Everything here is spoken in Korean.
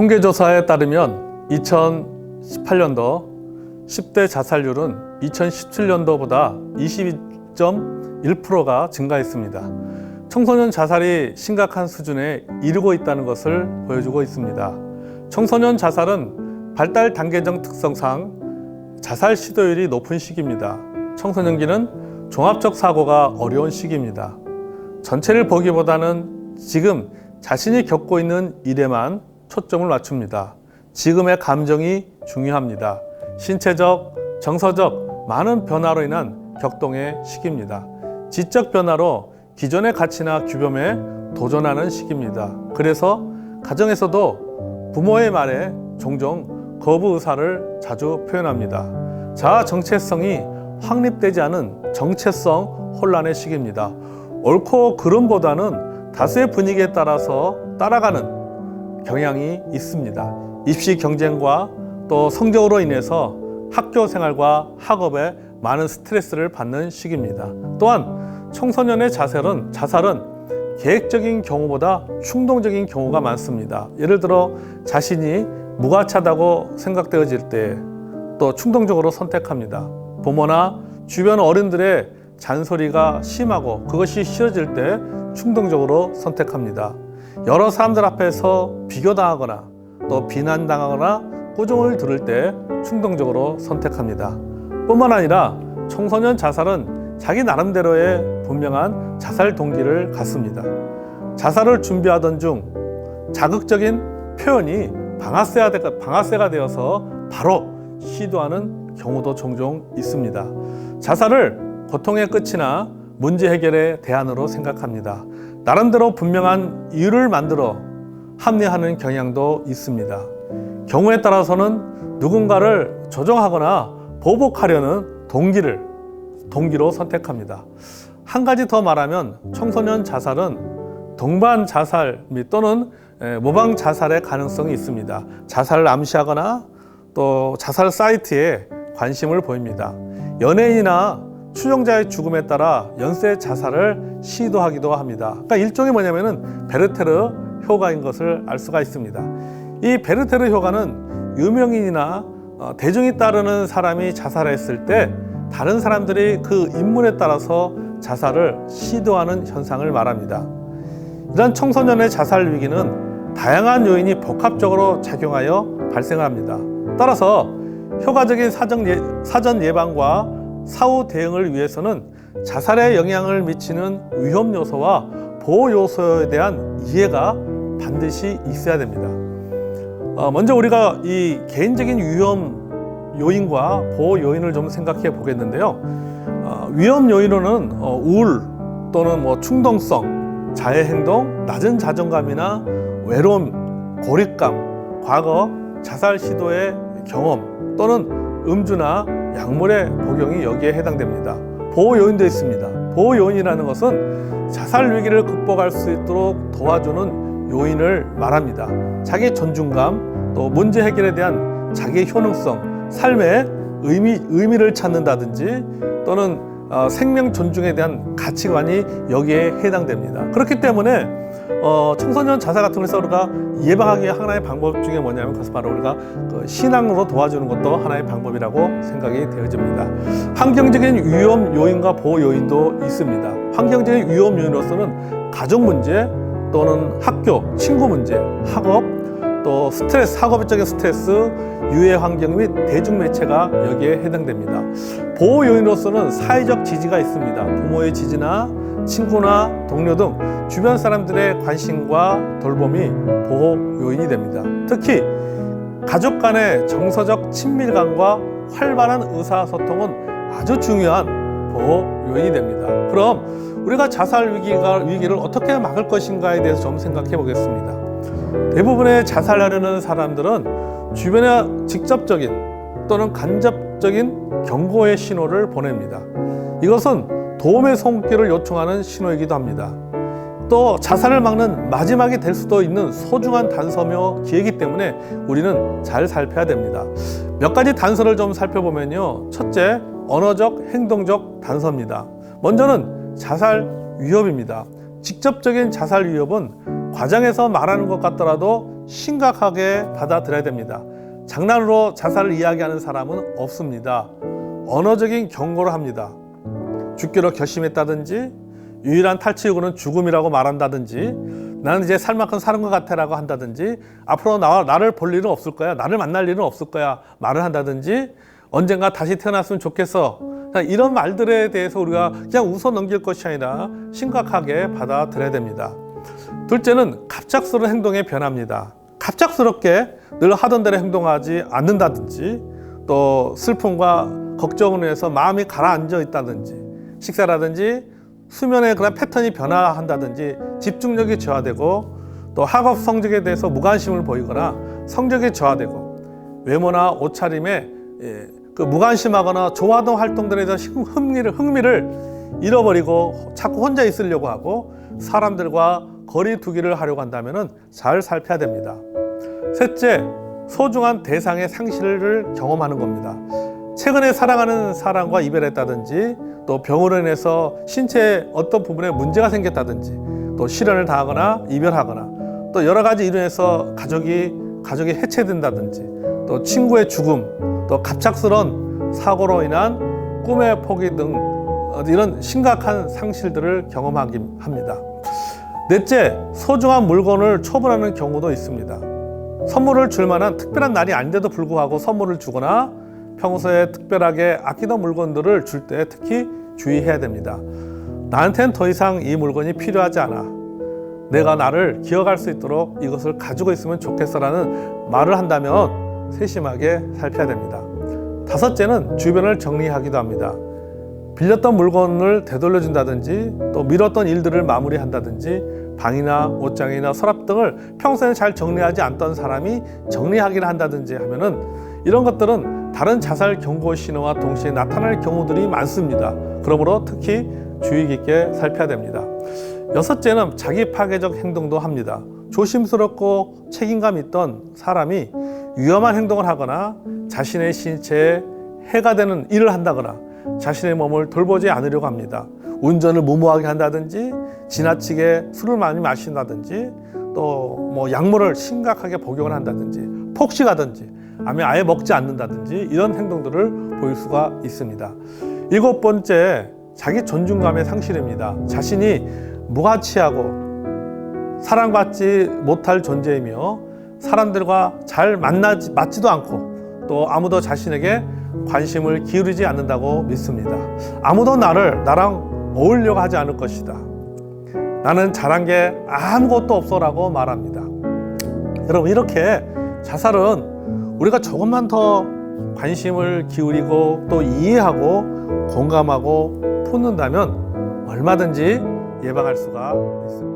통계조사에 따르면 2018년도 10대 자살률은 2017년도보다 22.1%가 증가했습니다. 청소년 자살이 심각한 수준에 이르고 있다는 것을 보여주고 있습니다. 청소년 자살은 발달 단계적 특성상 자살 시도율이 높은 시기입니다. 청소년기는 종합적 사고가 어려운 시기입니다. 전체를 보기보다는 지금 자신이 겪고 있는 일에만 초점을 맞춥니다. 지금의 감정이 중요합니다. 신체적, 정서적 많은 변화로 인한 격동의 시기입니다. 지적 변화로 기존의 가치나 규범에 도전하는 시기입니다. 그래서 가정에서도 부모의 말에 종종 거부 의사를 자주 표현합니다. 자아 정체성이 확립되지 않은 정체성 혼란의 시기입니다. 옳고 그름보다는 다수의 분위기에 따라서 따라가는 경향이 있습니다. 입시 경쟁과 또 성적으로 인해서 학교 생활과 학업에 많은 스트레스를 받는 시기입니다. 또한 청소년의 자살은 자살은 계획적인 경우보다 충동적인 경우가 많습니다. 예를 들어 자신이 무가차다고 생각되어질 때 또 충동적으로 선택합니다. 부모나 주변 어른들의 잔소리가 심하고 그것이 싫어질 때 충동적으로 선택합니다. 여러 사람들 앞에서 비교당하거나 또 비난당하거나 꾸중을 들을 때 충동적으로 선택합니다. 뿐만 아니라 청소년 자살은 자기 나름대로의 분명한 자살 동기를 갖습니다. 자살을 준비하던 중 자극적인 표현이 방아쇠가, 되어서 바로 시도하는 경우도 종종 있습니다. 자살을 고통의 끝이나 문제 해결의 대안으로 생각합니다. 나름대로 분명한 이유를 만들어 합리하는 경향도 있습니다. 경우에 따라서는 누군가를 조정하거나 보복하려는 동기를 동기로 선택합니다. 한 가지 더 말하면 청소년 자살은 동반 자살 및 또는 에, 모방 자살의 가능성이 있습니다. 자살을 암시하거나 또 자살 사이트에 관심을 보입니다. 연예인이나 추종자의 죽음에 따라 연쇄 자살을 시도하기도 합니다. 그러니까 일종의 뭐냐면은 베르테르 효과인 것을 알 수가 있습니다. 이 베르테르 효과는 유명인이나 어, 대중이 따르는 사람이 자살했을 때 다른 사람들이 그 인물에 따라서 자살을 시도하는 현상을 말합니다. 이런 청소년의 자살 위기는 다양한 요인이 복합적으로 작용하여 발생합니다. 따라서 효과적인 예, 사전 예방과 사후 대응을 위해서는 자살에 영향을 미치는 위험 요소와 보호 요소에 대한 이해가 반드시 있어야 됩니다. 어, 먼저 우리가 이 개인적인 위험 요인과 보호 요인을 좀 생각해 보겠는데요. 어, 위험 요인으로는 어, 우울 또는 뭐 충동성, 자해 행동, 낮은 자존감이나 외로움, 고립감, 과거 자살 시도의 경험 또는 음주나 약물의 복용이 여기에 해당됩니다. 보호 요인도 있습니다. 보호 요인이라는 것은 자살 위기를 극복할 수 있도록 도와주는 요인을 말합니다. 자기 존중감, 또 문제 해결에 대한 자기 효능성, 삶의 의미, 의미를 찾는다든지 또는 어, 생명 존중에 대한 가치관이 여기에 해당됩니다. 그렇기 때문에 어, 청소년 자살 같은 것을 우리가 예방하기 위한 하나의 방법 중에 뭐냐면 그것은 바로 우리가 그 신앙으로 도와주는 것도 하나의 방법이라고 생각이 되어집니다. 환경적인 위험 요인과 보호 요인도 있습니다. 환경적인 위험 요인으로서는 가족 문제 또는 학교, 친구 문제, 학업, 또 스트레스, 학업적인 스트레스, 유해 환경 및 대중매체가 여기에 해당됩니다. 보호 요인으로서는 사회적 지지가 있습니다. 부모의 지지나 친구나 동료 등 주변 사람들의 관심과 돌봄이 보호 요인이 됩니다. 특히 가족 간의 정서적 친밀감과 활발한 의사소통은 아주 중요한 보호 요인이 됩니다. 그럼 우리가 자살 위기가, 위기를 어떻게 막을 것인가에 대해서 좀 생각해 보겠습니다. 대부분의 자살하려는 사람들은 주변에 직접적인 또는 간접적인 경고의 신호를 보냅니다. 이것은 도움의 손길을 요청하는 신호이기도 합니다. 또 자살을 막는 마지막이 될 수도 있는 소중한 단서며 기회이기 때문에 우리는 잘 살펴야 됩니다. 몇 가지 단서를 좀 살펴보면요. 첫째, 언어적, 행동적 단서입니다. 먼저는 자살 위협입니다. 직접적인 자살 위협은 과정에서 말하는 것 같더라도 심각하게 받아들여야 됩니다. 장난으로 자살을 이야기하는 사람은 없습니다. 언어적인 경고를 합니다. 죽기로 결심했다든지 유일한 탈취구는 죽음이라고 말한다든지 나는 이제 살 만큼 사는 것 같아라고 한다든지 앞으로 나와 나를 볼 일은 없을 거야 나를 만날 일은 없을 거야 말을 한다든지 언젠가 다시 태어났으면 좋겠어 이런 말들에 대해서 우리가 그냥 웃어 넘길 것이 아니라 심각하게 받아들여야 됩니다. 둘째는 갑작스러운 행동에 변합니다. 갑작스럽게 늘 하던 대로 행동하지 않는다든지 또 슬픔과 걱정으로 해서 마음이 가라앉아 있다든지 식사라든지 수면의 그런 패턴이 변화한다든지 집중력이 저하되고 또 학업 성적에 대해서 무관심을 보이거나 성적이 저하되고 외모나 옷차림에 예, 그 무관심하거나 좋아하던 활동들에 흥- 흥미를, 흥미를 잃어버리고 자꾸 혼자 있으려고 하고 사람들과 거리 두기를 하려고 한다면 잘 살펴야 됩니다. 셋째, 소중한 대상의 상실을 경험하는 겁니다. 최근에 사랑하는 사람과 이별했다든지 또 병으로 인해서 신체 어떤 부분에 문제가 생겼다든지 또 실현을 당하거나 이별하거나 또 여러 가지 이로 인해서 가족이 가족이 해체된다든지 또 친구의 죽음 또 갑작스런 사고로 인한 꿈의 포기 등 이런 심각한 상실들을 경험하기 합니다. 넷째, 소중한 물건을 처분하는 경우도 있습니다. 선물을 줄 만한 특별한 날이 아닌데도 불구하고 선물을 주거나 평소에 특별하게 아끼던 물건들을 줄 때 특히 주의해야 됩니다. 나한텐 더 이상 이 물건이 필요하지 않아. 내가 나를 기억할 수 있도록 이것을 가지고 있으면 좋겠어라는 말을 한다면 세심하게 살펴야 됩니다. 다섯째는 주변을 정리하기도 합니다. 빌렸던 물건을 되돌려준다든지 또 미뤘던 일들을 마무리한다든지 방이나 옷장이나 서랍 등을 평소에 잘 정리하지 않던 사람이 정리하기를 한다든지 하면은 이런 것들은 다른 자살 경고 신호와 동시에 나타날 경우들이 많습니다. 그러므로 특히 주의 깊게 살펴야 됩니다. 여섯째는 자기 파괴적 행동도 합니다. 조심스럽고 책임감 있던 사람이 위험한 행동을 하거나 자신의 신체에 해가 되는 일을 한다거나 자신의 몸을 돌보지 않으려고 합니다. 운전을 무모하게 한다든지 지나치게 술을 많이 마신다든지 또 뭐 약물을 심각하게 복용을 한다든지 폭식하든지 아니면 아예 먹지 않는다든지 이런 행동들을 보일 수가 있습니다. 일곱 번째 자기 존중감의 상실입니다. 자신이 무가치하고 사랑받지 못할 존재이며 사람들과 잘 만나지 맞지도 않고 또 아무도 자신에게 관심을 기울이지 않는다고 믿습니다. 아무도 나를 나랑 어울려고 하지 않을 것이다. 나는 잘한 게 아무것도 없어라고 말합니다. 여러분 이렇게 자살은 우리가 조금만 더 관심을 기울이고 또 이해하고 공감하고 푸는다면 얼마든지 예방할 수가 있습니다.